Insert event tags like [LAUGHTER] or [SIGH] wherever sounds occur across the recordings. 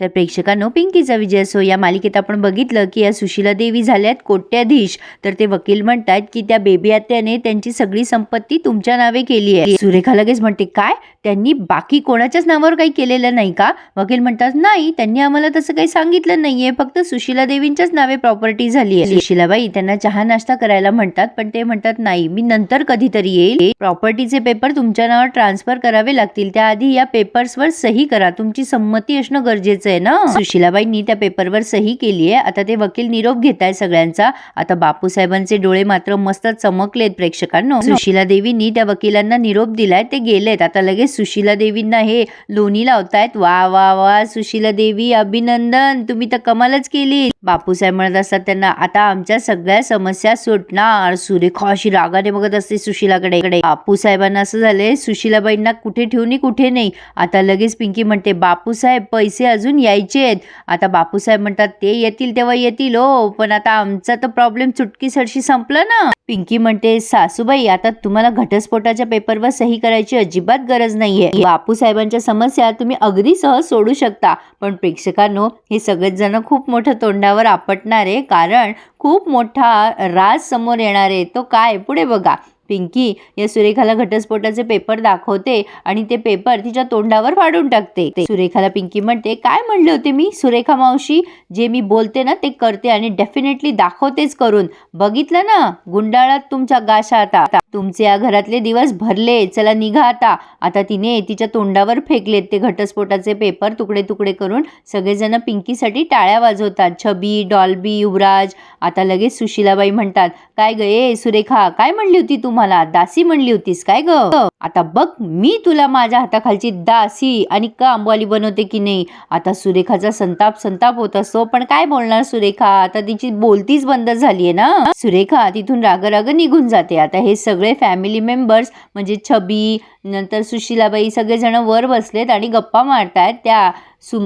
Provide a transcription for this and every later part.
तर प्रेक्षकांनो पिंकीचा विजय असो या मालिकेत आपण बघितलं की या सुशीला देवी झाल्यात कोट्याधीश. तर ते वकील म्हणतात की त्या बेबी आत्याने त्यांची सगळी संपत्ती तुमच्या नावे केली आहे. सुरेखा लगेच म्हणते काय? त्यांनी बाकी कोणाच्याच नावावर काही केलेलं नाही का? वकील म्हणतात नाही त्यांनी आम्हाला तसं काही सांगितलं नाहीये. फक्त सुशीला देवींच्याच नावे प्रॉपर्टी झाली आहे. सुशीलाबाई त्यांना चहा नाश्ता करायला म्हणतात पण ते म्हणतात नाही मी नंतर कधीतरी येईल. प्रॉपर्टीचे पेपर तुमच्या नावावर ट्रान्सफर करावे लागतील. त्याआधी या पेपर्सवर सही करा. तुमची संमती असणं गरजेचं आहे ना? सुशीलाबाईंनी त्या पेपरवर सही केली आहे. आता ते वकील निरोप घेत आहे सगळ्यांचा. आता बापूसाहेबांचे डोळे मात्र मस्त चमकलेत प्रेक्षकांनो. सुशीला देवींनी त्या वकिलांना निरोप दिलाय ते गेलेत. आता लगेच सुशीला देवींना हे लोणी लावतायत. वा वा वा सुशीला देवी अभिनंदन. तुम्ही तर कमालच केली बापूसाहेब म्हणत असतात त्यांना आता आमच्या सगळ्या समस्या सुटणार. सुरेखा अशी रागाने बघत असते सुशीलाकडे. कडे बापूसाहेबांना असं झालंय सुशीलाबाईंना कुठे ठेवून कुठे नाही. आता लगेच पिंकी म्हणते बापूसाहेब पैसे अजून यायचे आहेत. आता बापूसाहेब म्हणतात ते येतील तेव्हा येतील हो पण आता आमचा तर प्रॉब्लेम चुटकी सरशी संपला ना. पिंकी म्हणते सासूबाई आता तुम्हाला घटस्फोटाच्या पेपरवर सही करायची अजिबात गरज नाहीये. बापूसाहेबांच्या समस्या तुम्ही अगदी सहज सोडू शकता. पण प्रेक्षकांनो हे सगळेच जण खूप मोठं तोंडावर आपटणार आहे कारण खूप मोठा राज समोर येणार आहे तो काय? पुढे बघा. पिंकी या सुरेखाला घटस्फोटाचे पेपर दाखवते आणि ते पेपर तिच्या तोंडावर फाडून टाकते. ते सुरेखाला पिंकी म्हणते काय म्हणले होते मी? सुरेखा मावशी जे मी बोलते ना ते करते आणि डेफिनेटली दाखवतेच करून. बघितलं ना? गुंडाळात तुमच्या गाशा आता आता. तुमचे या घरातले दिवस भरले चला निघा आता. आता तिने तिच्या तोंडावर फेकलेत ते घटस्फोटाचे पेपर तुकडे तुकडे करून सगळेजण पिंकीसाठी टाळ्या वाजवतात. छबी डॉल्बी युवराज. आता लगेच सुशीलाबाई म्हणतात काय ग ए सुरेखा काय म्हणली होती तुम्हाला? दासी म्हणली होतीस काय ग? आता बघ मी तुला माझ्या हाताखालची दासी आणि कामवाली बनवते की नाही? आता सुरेखाचा संताप संताप होत असतो पण काय बोलणार सुरेखा? आता तिची बोलतीच बंद झालीये ना? सुरेखा तिथून राग राग निघून जाते. आता हे सगळं सगळे फॅमिली मेंबर्स म्हणजे छबी नंतर सुशीलाबाई सगळेजण वर बसलेत आणि गप्पा मारतायत. त्या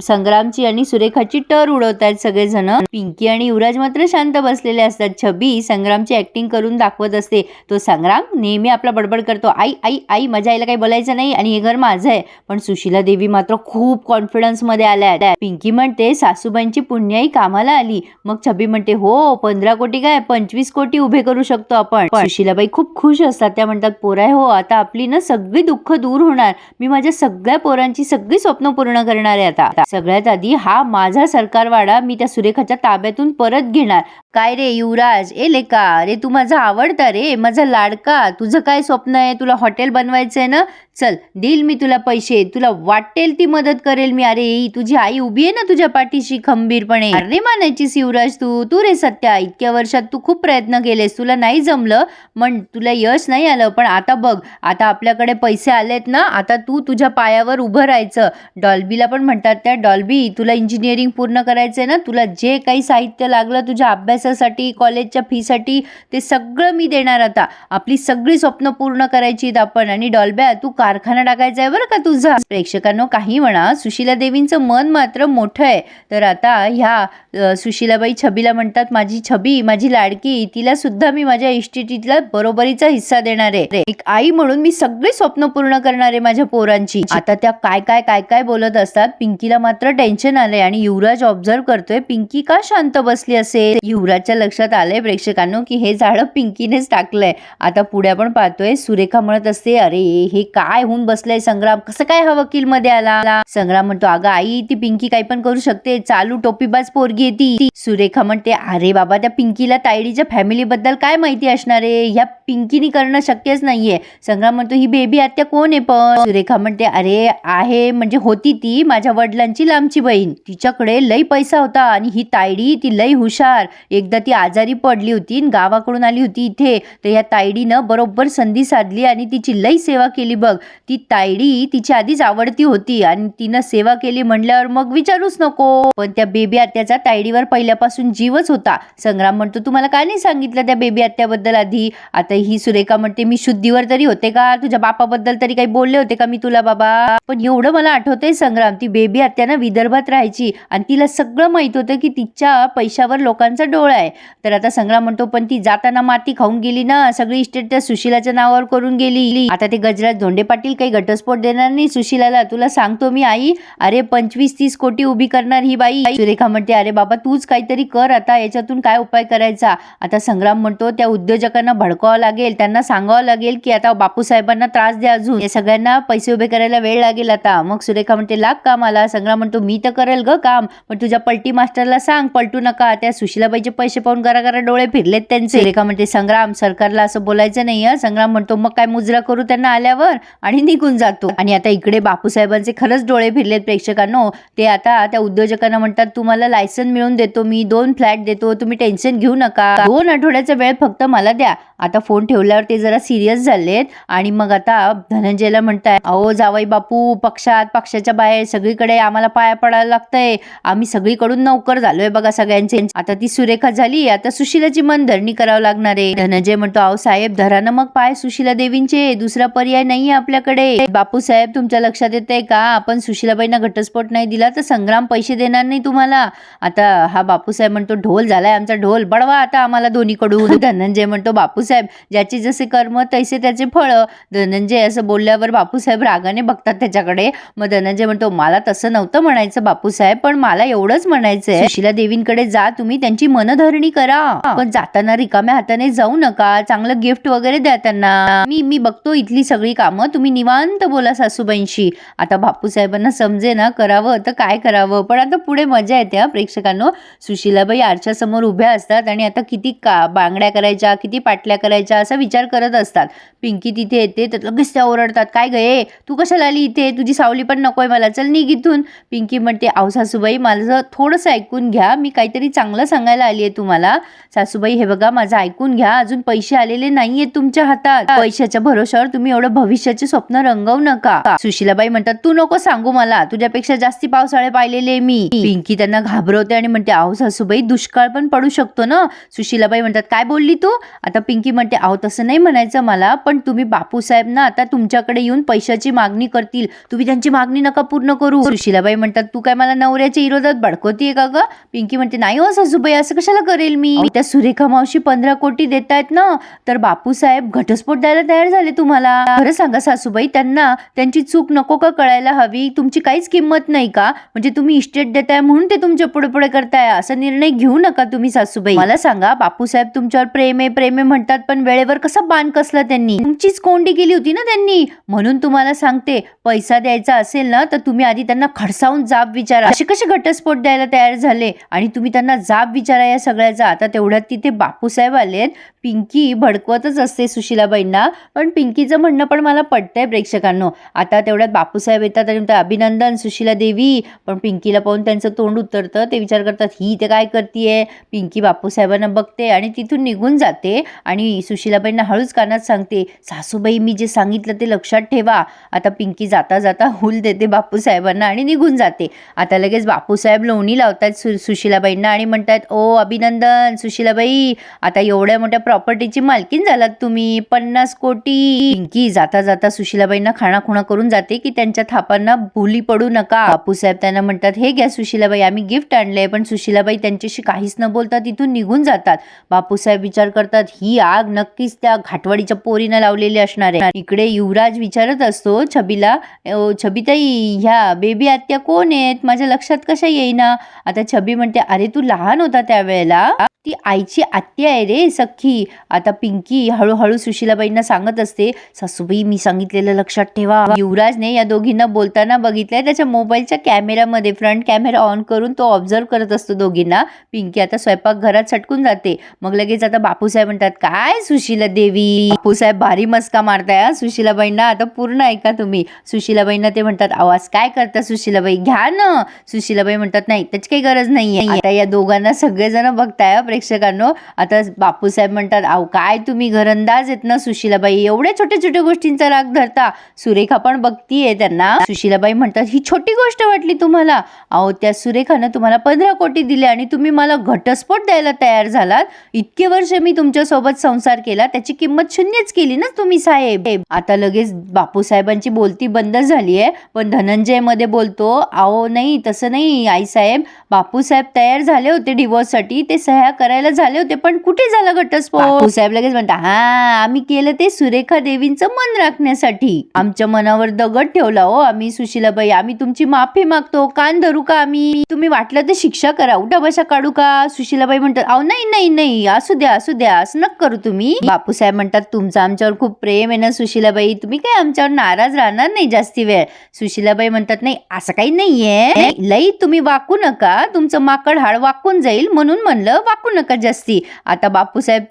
संग्रामची आणि सुरेखाची टर उडवतायत सगळेजण. पिंकी आणि युवराज मात्र शांत बसलेले असतात. छबी संग्रामची ऍक्टिंग करून दाखवत असते. तो संग्राम नेहमी आपला बडबड करतो. आई आई आई माझ्या आईला काही बोलायचं नाही आणि हे घर माझं आहे. पण सुशीला देवी मात्र खूप कॉन्फिडन्समध्ये आल्या आहेत. पिंकी म्हणते सासूबाईंची पुण्याई कामाला आली. मग छबी म्हणते हो पंधरा कोटी काय? पंचवीस कोटी उभे करू शकतो आपण. सुशीलाबाई खूप खुश असतात. त्या म्हणतात पोराय हो आता आपली ना सगळी दुःख दूर होणार. मी माझ्या सगळ्या पोरांची सगळी स्वप्न पूर्ण करणार आहे आता. सगळ्यात आधी हा माझा सरकारवाडा मी त्या सुरेखाच्या ताब्यातून परत घेणार. काय रे युवराज? ए लेका रे तू माझा आवडता रे. माझा लाडका. तुझं काय स्वप्न आहे? तुला हॉटेल बनवायचं आहे ना? चल देईल मी तुला पैसे. तुला वाटेल ती मदत करेल मी. अरे तुझी आई उभी आहे ना तुझ्या पाठीशी खंबीरपणे? अरे मानायचीस युवराज तू. तू रे सत्या इतक्या वर्षात तू खूप प्रयत्न केलेस. तुला नाही जमलं? म्हण तुला यश नाही आलं. पण आता बघ आता आपल्याकडे पैसे आलेत ना आता तू तुझ्या पायावर उभं राहायचं. डॉल्बीला पण म्हणतात त्या डॉल्बी तुला इंजिनिअरिंग पूर्ण करायचं आहे ना तुला जे काही साहित्य लागलं तुझ्या अभ्यासासाठी कॉलेजच्या फीसाठी ते सगळं मी देणार आता. आपली सगळी स्वप्न पूर्ण करायची आहेत आपण. आणि डॉल्ब्या तू कारखाना टाकायचा आहे बरं का तुझा? प्रेक्षकांनो काही म्हणा सुशीला देवींचं मन मात्र मोठं आहे. तर आता ह्या सुशीलाबाई छबीला म्हणतात माझी छबी माझी लाडकी तिला सुद्धा मी माझ्या इन्स्टिट्यूटला बरोबरीचा हिस्सा देणार आहे. एक आई म्हणून मी सगळी स्वप्न पूर्ण करणार माझ्या पोरांची. आता त्या काय काय काय काय बोलत असतात? पिंकीला मात्र टेन्शन आलंय आणि युवराज ऑब्झर्व करतोय पिंकी का शांत बसली असेल? युवराजच्या लक्षात आलंय प्रेक्षकांनो की हे झाड पिंकीनेच टाकलंय. आता पुढे आपण पाहतोय सुरेखा म्हणत असते अरे हे काय होऊन बसलंय संग्राम? कसं काय हा वकील मध्ये आला? संग्राम म्हणतो अगं आई ती पिंकी काही पण करू शकते. चालू टोपीबाज पोरगी ती ती. सुरेखा म्हणते अरे बाबा त्या पिंकीला तायडीच्या फॅमिली बद्दल काय माहिती असणार आहे? ह्या पिंकीनी करणं शक्यच नाहीये. संग्राम म्हणतो ही बेबी आत्या कोण आहे पण? सुरेखा म्हणते अरे आहे म्हणजे होती ती माझ्या वडिलांची लांबची बहीण. तिच्याकडे लई पैसा होता आणि ही तायडी ती लई हुशार. एकदा ती आजारी पडली होती आणि गावाकडून आली होती इथे. तर या तायडीनं बरोबर संधी साधली आणि तिची लई सेवा केली बघ. ती तायडी तिची आधीच आवडती होती आणि तिनं सेवा केली म्हणल्यावर मग विचारूच नको. पण त्या बेबी आत्याचा तायडीवर पहिल्यापासून जीवच होता. संग्राम म्हणतो तुम्हाला काय नाही सांगितलं त्या बेबी आत्याबद्दल आधी? आता ही सुरेखा म्हणते मी शुद्धीवर तरी होते का? तुझ्या बापाबद्दल तरी काही बोलले होते का मी तुला बाबा? पण एवढं मला आठवतंय संग्राम ती बेबी आत्या ना विदर्भात राहायची आणि तिला सगळं माहीत होतं की तिच्या पैशावर लोकांचा डोळा आहे. तर आता संग्राम म्हणतो पण ती जाताना माती खाऊन गेली ना सगळी इस्टेट त्या सुशिलाच्या नावावर करून गेली. आता ते गजराज धोंडे पाटील काही घटस्फोट देणार नाही सुशिलाला. तुला सांगतो मी आई अरे पंचवीस तीस कोटी उभी करणार ही बाई. सुरेखा म्हणते अरे बाबा तूच काहीतरी कर आता याच्यातून काय उपाय करायचा? आता संग्राम म्हणतो त्या उद्योजकांना भडकावं लागेल त्यांना सांगावं लागेल की आता बापू साहेबांना त्रास द्या अजून. या सगळ्यांना पैसे उभे करायला वेळ लागेल आता. मग सुरेखा म्हणते लाग कामाला. संग्राम म्हणतो मी तर करेल ग काम पण तुझ्या पलटी मास्टरला सांग पलटू नका. त्या सुशिलाबाईचे पैसे पाहून घरा घरा डोळे फिरलेत त्यांचे. सुरेखा म्हणते संग्राम सरकारला असं बोलायचं नाही संग्राम म्हणतो मग काय मुजरा करू त्यांना आल्यावर? आणि निघून जातो. आणि आता इकडे बापूसाहेबांचे खरंच डोळे फिरलेत प्रेक्षकांनो. ते आता त्या उद्योजकांना म्हणतात तुम्हाला लायसन मिळून देतो मी दोन फ्लॅट देतो तुम्ही टेन्शन घेऊ नका. दोन आठवड्याचा वेळ फक्त मला द्या. आता फोन ठेवल्यावर ते जरा सिरियस झालेत. आणि मग आता धनंजयला म्हणताय अहो जावई बापू पक्षात पक्षाच्या बाहेर सगळीकडे आम्हाला पाया पडायला लागतंय. आम्ही सगळीकडून नोकर झालोय बघा सगळ्यांचे. आता ती सुरेखा झाली. आता सुशीलाची मनधरणी करावं लागणार आहे. धनंजय म्हणतो अहो साहेब धरानं मग पाय सुशीला देवींचे. दुसरा पर्याय नाहीये आपल्याकडे. बापू साहेब तुमच्या लक्षात येते का? आपण सुशीलाबाईंना घटस्फोट नाही दिला तर संग्राम पैसे देणार नाही तुम्हाला. आता हा बापूसाहेब म्हणतो ढोल झालाय आमचा ढोल. बडवा आता आम्हाला दोन्हीकडून. धनंजय म्हणतो बापू बापूसाहेब. ज्याचे जसे कर्म तैसे त्याचे फळ. धनंजय असं बोलल्यावर बापूसाहेब रागाने बघतात त्याच्याकडे. मग धनंजय म्हणतो मला तसं नव्हतं म्हणायचं बापूसाहेब पण मला एवढंच म्हणायचंय. सुशिला देवींकडे जा तुम्ही त्यांची मनधरणी करा. पण जाताना रिकाम्या हाताने जाऊ नका. चांगलं गिफ्ट वगैरे द्या त्यांना. मी मी बघतो इथली सगळी कामं. तुम्ही निवांत बोला सासूबाईंशी. आता बापूसाहेबांना समजे ना करावं तर काय करावं? पण आता पुढे मजा येते हा प्रेक्षकांनो. सुशिलाबाई आरशासमोर उभ्या असतात आणि आता किती का बांगड्या करायच्या किती पाटल्या करायच्या असा विचार करत असतात. पिंकी तिथे येते तर लगेच त्या ओरडतात काय गये तू कशाला आली इथे? तुझी सावली पण नको आहे मला चल निघ इथून. पिंकी म्हणते आव सासूबाई माझं थोडंसं ऐकून घ्या मी काहीतरी चांगलं सांगायला आली आहे तुम्हाला. सासूबाई हे बघा माझं ऐकून घ्या अजून पैसे आलेले नाहीयेत तुमच्या हातात. पैशाच्या भरोशावर तुम्ही एवढं भविष्याचे स्वप्न रंगवू नका. सुशीलाबाई म्हणतात तू नको सांगू मला तुझ्यापेक्षा जास्ती पावसाळे पाहिलेले मी. पिंकी त्यांना घाबरवते आणि म्हणते आहो सासूबाई दुष्काळ पण पडू शकतो ना. सुशीलाबाई म्हणतात काय बोलली तू? आता पिंकी म्हणते आहो तसं नाही म्हणायचं मला पण तुम्ही बापूसाहेब ना आता तुमच्याकडे येऊन पैशाची मागणी करतील. तुम्ही त्यांची मागणी नका पूर्ण करू. सुशिलाबाई म्हणतात तू काय मला नवऱ्याच्या विरोधात भडकवतीये का ग? पिंकी म्हणते नाही हो सासूबाई असं कशाला करेल मी? त्या सुरेखा मावशी पंधरा कोटी देत आहेत ना तर बापूसाहेब घटस्फोट द्यायला तयार झाले तुम्हाला. खरं सांगा सासूबाई त्यांना त्यांची चूक नको का कळायला हवी? तुमची काहीच किंमत नाही का? म्हणजे तुम्ही इस्टेट देताय म्हणून ते तुमच्यापुढे पुढे करताय. असा निर्णय घेऊ नका तुम्ही सासूबाई. मला सांगा बापूसाहेब तुमच्यावर प्रेम आहे प्रेम आहे म्हणतात पण वेळेवर कसं बाण कसलं त्यांनी? तुमचीच कोंडी केली होती ना त्यांनी. म्हणून तुम्हाला सांगते पैसा द्यायचा असेल ना तर तुम्ही आधी त्यांना खडसावून जाब विचारा. असे कसे घटस्फोट द्यायला तयार झाले? आणि तुम्ही त्यांना जाब विचारा या सगळ्याचा. आता तेवढ्यात तिथे बापूसाहेब आलेत पिंकी भडकवतच असते सुशिलाबाईंना. पण पिंकीचं म्हणणं पण मला पडतंय प्रेक्षकांनो. आता तेवढ्यात बापूसाहेब येतात आणि म्हणतात, अभिनंदन सुशिला देवी. पण पिंकीला पाहून त्यांचं तोंड उतरतं. ते विचार करतात ही इथे काय करतीये? पिंकी बापूसाहेबांना बघते आणि तिथून निघून जाते. आणि सुशिलाबाईंना हळूच कानात सांगते सासूबाई मी जे सांगितलं ते लक्षात ठेवा. आता पिंकी जाता जाता हुल देते बापूसाहेबांना आणि निघून जाते. आता लगेच बापूसाहेब लोणी लावतात सु सुशिलाबाईंना आणि म्हणतात ओ अभिनंदन सुशिलाबाई. आता एवढ्या मोठ्या प्रॉपर्टीची मालकीन झालात तुम्ही पन्नास कोटी. पिंकी जाता जाता सुशिलाबाईंना खाणाखुणा करून जाते की त्यांच्या थापांना भुली पडू नका. बापूसाहेब त्यांना म्हणतात हे घ्या सुशिलाबाई आम्ही गिफ्ट आणले पण सुशिलाबाई त्यांच्याशी काहीच न बोलता तिथून निघून जातात. बापूसाहेब विचार करतात ही आग नक्कीच त्या घाटवाडीच्या पोरीनं लावलेली असणार आहे. इकडे युवराज विचारत असतो छबीला "ओ, छबीताई ह्या बेबी आत्या कोण आहेत? माझ्या लक्षात कशा येईना? आता छबी म्हणते अरे तू लहान होता त्यावेळेला. ती आईची आत्या आहे रे सख्खी. आता पिंकी हळूहळू सुशीलाबाईंना सांगत असते सासूबाई मी सांगितलेलं लक्षात ठेवा. युवराजने या दोघींना बोलताना बघितलंय त्याच्या मोबाईलच्या कॅमेऱ्यामध्ये फ्रंट कॅमेरा ऑन करून तो ऑब्झर्व करत असतो दोघींना. पिंकी आता स्वयंपाक घरात सटकून जाते. मग लगेच आता बापूसाहेब म्हणतात काय काय सुशीला देवी. बापूसाहेब भारी मस्का मारताय सुशीलाबाईंना. आता पूर्ण ऐका तुम्ही. सुशीलाबाईंना ते म्हणतात आवाज काय करता सुशीलाबाई? घ्या ना. सुशीलाबाई म्हणतात नाही त्याची काही गरज नाहीये. आता या दोघांना सगळेजण बघताय प्रेक्षकांनो. आता बापूसाहेब म्हणतात अहो काय तुम्ही घरंदाज येत ना सुशीलाबाई? एवढ्या छोट्या छोट्या गोष्टींचा राग धरता. सुरेखा पण बघतीये त्यांना. सुशीलाबाई म्हणतात ही छोटी गोष्ट वाटली तुम्हाला. अहो त्या सुरेखानं तुम्हाला पंधरा कोटी दिले आणि तुम्ही मला घटस्फोट द्यायला तयार झालात. इतके वर्ष मी तुमच्यासोबत संसार केला त्याची किंमत शून्यच केली ना तुम्ही साहेब? आता लगेच बापूसाहेबांची बोलती बंद झाली आहे पण धनंजयमध्ये बोलतो आओ नाही तसं नाही आई साहेब बापूसाहेब तयार झाले होते डिवोर्ससाठी ते सह्या करायला झाले होते पण कुठे झाला घटस्फोट? साहेब लगेच म्हणता हा आम्ही केलं ते सुरेखा देवींचं मन राखण्यासाठी. आमच्या मनावर दगड ठेवला हो आम्ही सुशीलाबाई. आम्ही तुमची माफी मागतो. कान धरू का आम्ही? तुम्ही वाटलं तर शिक्षा करा. उठा बशा काढू का? सुशीलाबाई म्हणतात अहो नाही नाही नाही. असू द्या असू द्या. असं नक करू. तुम्ही? बापूसाहेब म्हणतात तुमचं आमच्यावर खूप प्रेम आहे ना सुशीलाबाई. तुम्ही काय आमच्यावर नाराज राहणार नाही जास्ती वेळ? सुशीलाबाई म्हणतात नाही असं काही नाहीये. लई तुम्ही वाकू नका. तुमचं माकड हाड वाकून जाईल म्हणून म्हणलं वाकू नका जास्ती. आता बापूसाहेब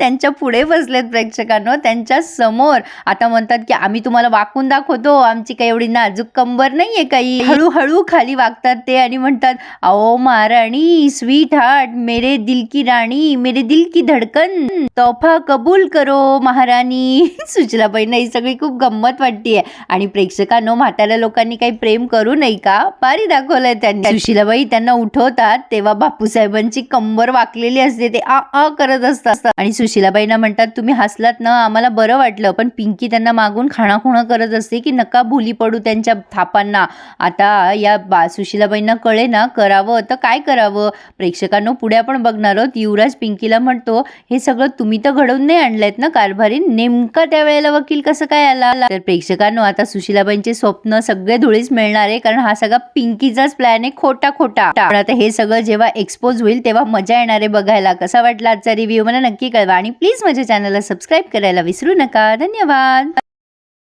त्यांच्या पुढे बसलेत प्रेक्षकांनो त्यांच्यासमोर. आता म्हणतात की आम्ही तुम्हाला वाकून दाखवतो. आमची काही एवढी नाजूक कंबर नाहीये काही. हळूहळू खाली वागतात ते आणि म्हणतात अहो महाराणी स्वीट हार्ट मेरे दिल की राणी मेरे दिल की धडकन. तोफा कबूल करो महाराणी. [LAUGHS] सुचलाबाई नाही सगळी खूप गंमत वाटतीये. आणि प्रेक्षकांनो म्हाताऱ्या लोकांनी काही प्रेम करू नये का? पारी दाखवलंय त्यांनी. सुशीलाबाई त्यांना उठवतात तेव्हा बापूसाहेबांची कंबर वाकलेली असते ते आ आ करत असतात. आणि सुशीलाबाईंना म्हणतात तुम्ही हसलात ना आम्हाला बरं वाटलं पण पिंकी त्यांना मागून खाणाखुणा करत असते की नका भुली पडू त्यांच्या थापांना. आता या बा सुशीलाबाईंना कळे ना करावं तर काय करावं? प्रेक्षकांनो पुढे आपण बघणार आहोत युवराज पिंकीला म्हणतो हे सगळं तुम्ही तर घडवून नाही आणलंयत ना कारभारी? नेमका त्या वेळेला वकील कसं काय आला? तर प्रेक्षकांनो आता सुशीलाबाईंचे स्वप्न सगळे धुळीच मिळणार आहे कारण हा सगळा पिंकीचाच प्लॅन आहे खोटा खोटा पण आता हे सगळं जेव्हा एक्सपोज होईल तेव्हा मजा येणार आहे बघायला. कसा वाटला आजचा रिव्ह्यू मला नक्की कळवा. आणि प्लीज माझ्या चॅनलला सबस्क्राईब करायला विसरू नका. धन्यवाद.